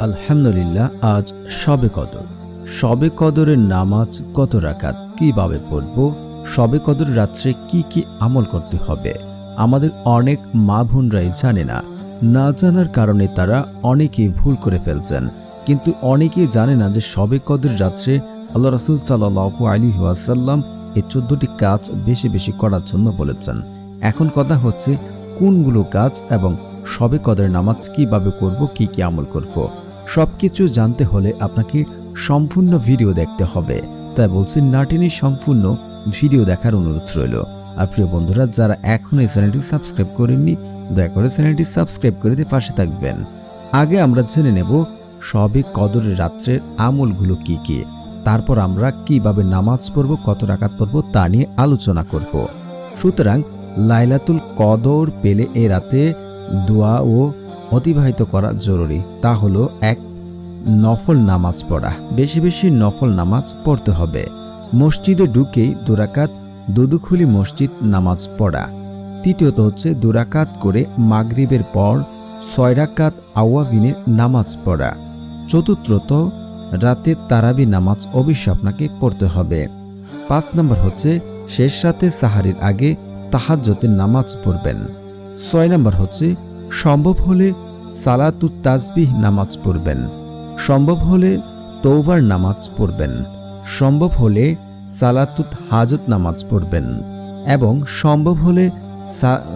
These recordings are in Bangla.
আলহামদুলিল্লাহ, আজ সবে কদর। শবে কদরের নামাজ কত রাখাত কীভাবে পড়ব? শবে কদর রাত্রে কি কি আমল করতে হবে? আমাদের অনেক মা বোনরাই জানে না। না জানার কারণে তারা অনেকেই ভুল করে ফেলছেন। কিন্তু অনেকেই জানে না যে সবে কদর রাত্রে আল্লাহ রসুল সাল্লাহ আলী ওয়াসাল্লাম এই চোদ্দটি কাজ বেশি বেশি করার জন্য বলেছেন। এখন কথা হচ্ছে, কোনগুলো কাজ এবং শবে কদরের নামাজ কীভাবে করব, কি কি আমল করব? সব কিছু জানতে হলে আপনাকে সম্পূর্ণ ভিডিও দেখতে হবে। তাই বলছি নাটিনি সম্পূর্ণ ভিডিও দেখার অনুরোধ রইল। আর প্রিয় বন্ধুরা, যারা এখন এই চ্যানেলটি সাবস্ক্রাইব করেননি, দয়া করে চ্যানেলটি সাবস্ক্রাইব করে দিয়ে পাশে থাকবেন। আগে আমরা জেনে নেব সবে কদরের রাত্রের আমলগুলো কি কি। তারপর আমরা কীভাবে নামাজ পড়ব, কত রাকাত পড়ব, তা নিয়ে আলোচনা করব। সুতরাং লাইলাতুল কদর পেলে এ রাতে দোয়া ও অতিবাহিত করা জরুরি। তা হলো, এক, নফল নামাজ পড়া। বেশি বেশি নফল নামাজ পড়তে হবে। মসজিদে ঢুকেই দুরাকাত, দুদুখুলি মসজিদ নামাজ পড়া। তৃতীয়ত হচ্ছে, দুরাকাত করে মাগরিবের পর ছয় রাকাত আওয়াবিনে নামাজ পড়া। চতুর্থত, রাতে তারাবি নামাজ অবশ্যই আপনাকে পড়তে হবে। পাঁচ নম্বর হচ্ছে, শেষ রাতে সাহারির আগে তাহাজ্জতের নামাজ পড়বেন। ছয় নম্বর হচ্ছে সম্ভব হলে সালাতু তাজবিহ নামাজ পড়বেন। সম্ভব হলে তৌবার নামাজ পড়বেন। সম্ভব হলে সালাতুত হাজত নামাজ পড়বেন। এবং সম্ভব হলে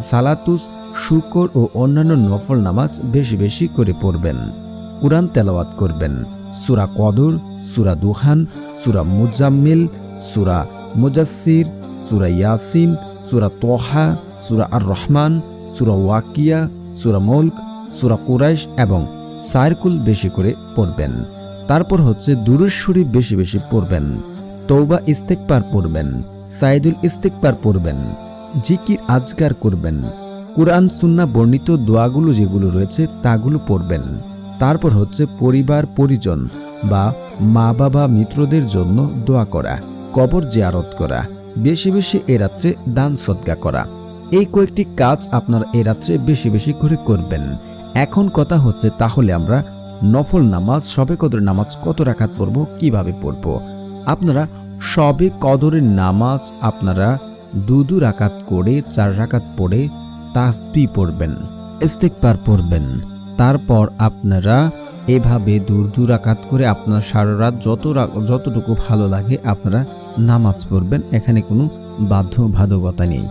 সালাতুস, শুকর ও অন্যান্য নফল নামাজ বেশি বেশি করে পড়বেন। কুরআন তেলাওয়াত করবেন। সুরা কদর, সুরা দুহান সুরা মুজাম্মিল, সুরা মুজাসির সুরা ইয়াসিন, সুরা তোহা, সুরা আর রহমান সুরা ওয়াকিয়া সুরা মৌলক, সুরা কুরাইশ এবং সাইরকুল বেশি করে পড়বেন। তারপর হচ্ছে দুরুশ্বরী বেশি বেশি পড়বেন তৌবা ইস্তেকবার পড়বেন সাইদুল ইস্তেকবার পড়বেন, জিকির আজগার করবেন, কুরআন সুন্না বর্ণিত দোয়াগুলো যেগুলো রয়েছে তাগুলো পড়বেন। তারপর হচ্ছে পরিবার, পরিজন বা মা বাবা মিত্রদের জন্য দোয়া করা, কবর জিয়ারত করা, বেশি বেশি এ রাত্রে দান সদ্গা করা। এই কয়েকটি কাজ আপনার এ রাত্রে বেশি বেশি করে করবেন। এখন কথা হচ্ছে, তাহলে আমরা নফল নামাজ সবে কদরের নামাজ কত রাখাত পড়ব, কীভাবে পড়ব? আপনারা সবে কদরের নামাজ আপনারা দু দু রাকাত করে, চার রাকাত পড়ে তাসবি পড়বেন ইস্তেকবার পড়বেন। তারপর আপনারা এভাবে দূর দূর আকাত করে আপনার সারা রাত যত যতটুকু ভালো লাগে আপনারা নামাজ পড়বেন, এখানে কোনো বাধ্য বাধ্যবাধকতা নেই।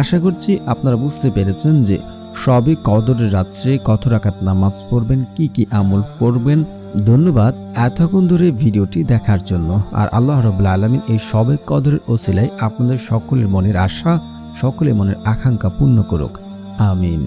আশা করছি আপনারা বুঝতে পেরেছেন যে সবে কদরের রাত্রে কত রাকাত নামাজ পড়বেন, কি কি আমল করবেন ধন্যবাদ এতক্ষণ ধরে ভিডিওটি দেখার জন্য। আর আল্লাহ রবুল্লা আলমিন এই সবে কদরের ওসিলায় আপনাদের সকলের মনের আশা, সকলের মনের আকাঙ্ক্ষা পূর্ণ করুক। আমিন।